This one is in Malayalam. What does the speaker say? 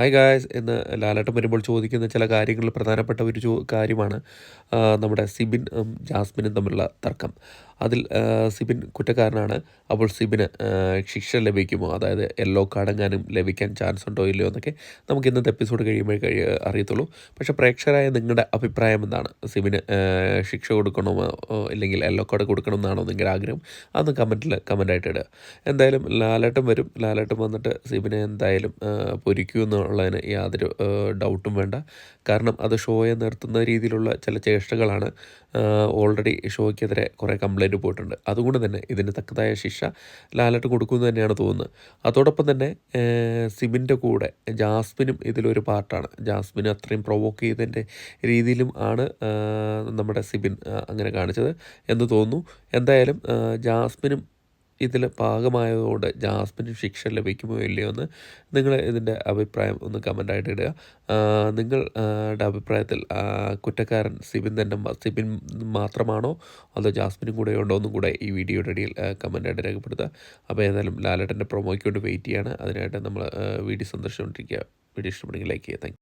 ഹായ് ഗായ്സ് എന്ന് ലാലാട്ടം വരുമ്പോൾ ചോദിക്കുന്ന ചില കാര്യങ്ങളിൽ പ്രധാനപ്പെട്ട ഒരു കാര്യമാണ് നമ്മുടെ സിബിൻ ജാസ്മിനും തമ്മിലുള്ള തർക്കം. അതിൽ സിബിൻ കുറ്റക്കാരനാണ്. അപ്പോൾ സിബിന് ശിക്ഷ ലഭിക്കുമോ? അതായത് യെല്ലോ കാർഡ് എങ്ങാനും ലഭിക്കാൻ ചാൻസ് ഉണ്ടോ ഇല്ലയോ എന്നൊക്കെ നമുക്ക് ഇന്നത്തെ എപ്പിസോഡ് കഴിയുമ്പോൾ കഴി അറിയത്തുള്ളൂ. പക്ഷേ പ്രേക്ഷകരായ നിങ്ങളുടെ അഭിപ്രായം എന്താണ്? സിബിന് ശിക്ഷ കൊടുക്കണമോ ഇല്ലെങ്കിൽ യെല്ലോ കാർഡ് കൊടുക്കണമെന്നാണോ നിങ്ങളുടെ ആഗ്രഹം? അതൊന്ന് കമന്റിൽ കമന്റായിട്ട് ഇടുക. എന്തായാലും ലാലേട്ടം വരും. ലാലേട്ടം വന്നിട്ട് സിബിനെ എന്തായാലും പൊരിക്കൂ എന്നുള്ളതിന് യാതൊരു ഡൗട്ടും വേണ്ട. കാരണം അത് ഷോയെ നിർത്തുന്ന രീതിയിലുള്ള ചില ചേഷ്ടകളാണ് ഓൾറെഡി ഷോയ്ക്കെതിരെ കുറേ കംപ്ലൈന്റ് പോയിട്ടുണ്ട്. അതുകൊണ്ട് തന്നെ ഇതിന് തക്കതായ ശിക്ഷ ലാലറ്റ് കൊടുക്കുമെന്ന് തന്നെയാണ് തോന്നുന്നത്. അതോടൊപ്പം തന്നെ സിബിന്റെ കൂടെ ജാസ്മിനും ഇതിലൊരു പാർട്ടാണ്. ജാസ്മിൻ അത്രയും പ്രൊവോക്ക് ചെയ്തതിന്റെ രീതിയിലും ആണ് നമ്മുടെ സിബിൻ അങ്ങനെ കാണിച്ചത് എന്ന് തോന്നുന്നു. എന്തായാലും ജാസ്മിനും ഇതിൽ ഭാഗമായതുകൊണ്ട് ജാസ്മിന് ശിക്ഷ ലഭിക്കുമോ ഇല്ലയോ എന്ന് നിങ്ങൾ ഇതിന്റെ അഭിപ്രായം ഒന്ന് കമന്റായിട്ട് ഇടുക. നിങ്ങളുടെ അഭിപ്രായത്തിൽ കുറ്റക്കാരൻ സിബിൻ തന്നെ സിബിൻ മാത്രമാണോ അതോ ജാസ്മിനും കൂടെ ഉണ്ടോ എന്നും കൂടെ ഈ വീഡിയോയുടെ ഇടയിൽ കമന്റായിട്ട് രേഖപ്പെടുത്തുക. അപ്പോൾ ഏതായാലും ലാലേട്ടന്റെ പ്രൊമോയ്ക്ക് വേണ്ടി വെയിറ്റ് ചെയ്യാണ്. അതിനായിട്ട് നമ്മൾ വീഡിയോ സന്ദർശിച്ചുകൊണ്ടിരിക്കുക വീഡിയോ ഇഷ്ടപ്പെടുമെങ്കിൽ ലൈക്ക് ചെയ്യുക. താങ്ക്